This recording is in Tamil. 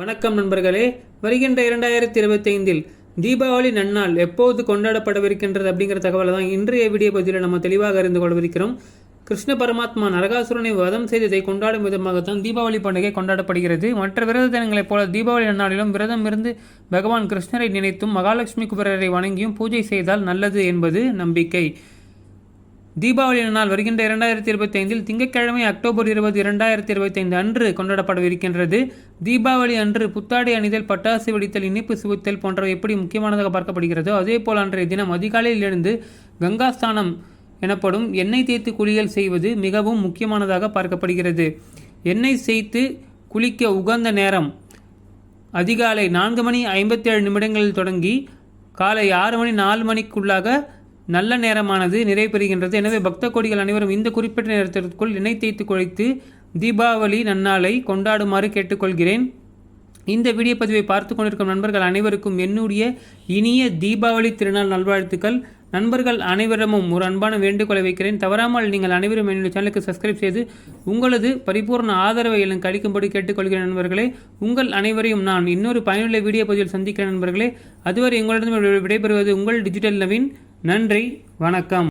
வணக்கம் நண்பர்களே. வருகின்ற இரண்டாயிரத்தி இருபத்தைந்தில் தீபாவளி நன்னாள் எப்போது கொண்டாடப்படவிருக்கின்றது அப்படிங்கிற தகவலை தான் இன்றைய வீடியோ பதிவில் நம்ம தெளிவாக அறிந்து கொள்ளவிருக்கிறோம். கிருஷ்ண பரமாத்மா நரகாசுரனை வதம் செய்ததை கொண்டாடும் விதமாகத்தான் தீபாவளி பண்டிகை கொண்டாடப்படுகிறது. மற்ற விரத தினங்களைப் போல தீபாவளி நன்னாளிலும் விரதம் இருந்து பகவான் கிருஷ்ணரை நினைத்தும் மகாலட்சுமி குபேரரை வணங்கியும் பூஜை செய்தால் நல்லது என்பது நம்பிக்கை. தீபாவளி நாள் வருகின்ற இரண்டாயிரத்தி இருபத்தி ஐந்தில் திங்கட்கிழமை அக்டோபர் இருபது இரண்டாயிரத்தி இருபத்தி ஐந்து அன்று கொண்டாடப்படவிருக்கின்றது தீபாவளி அன்று புத்தாடை அணிதல் பட்டாசு வெடித்தல் இனிப்பு சுவித்தல் போன்றவை எப்படி முக்கியமானதாக பார்க்கப்படுகிறதோ அதே போல் அன்றைய தினம் அதிகாலையில் எழுந்து கங்காஸ்தானம் எனப்படும் எண்ணெய் தேய்த்து குளியல் செய்வது மிகவும் முக்கியமானதாக பார்க்கப்படுகிறது. எண்ணெய் செய்து குளிக்க உகந்த நேரம் அதிகாலை நான்கு மணி ஐம்பத்தேழு நிமிடங்களில் தொடங்கி காலை ஆறு மணி நாலு மணிக்குள்ளாக நல்ல நேரமானது நிறைவுபெறுகின்றது எனவே பக்த கோடிகள் அனைவரும் இந்த குறிப்பிட்ட நேரத்திற்குள் இணை தேய்த்து குழைத்து தீபாவளி நன்னாளை கொண்டாடுமாறு கேட்டுக்கொள்கிறேன். இந்த வீடியோ பதிவை பார்த்து கொண்டிருக்கும் நண்பர்கள் அனைவருக்கும் என்னுடைய இனிய தீபாவளி திருநாள் நல்வாழ்த்துக்கள். நண்பர்கள் அனைவரிடமும் ஒரு அன்பான வேண்டுகோளை வைக்கிறேன். தவறாமல் நீங்கள் அனைவரும் என்னுடைய சேனலுக்கு சப்ஸ்கிரைப் செய்து உங்களது பரிபூர்ண ஆதரவை எனக்கு அளிக்கும்படி கேட்டுக்கொள்கிறேன் நண்பர்களே. உங்கள் அனைவரையும் நான் இன்னொரு பயனுள்ள வீடியோ பதிவில் சந்திக்கிறேன் நண்பர்களே. அதுவரை உங்களிடம் விடைபெறுவது உங்கள் டிஜிட்டல் நவீன் நன்றி வணக்கம்.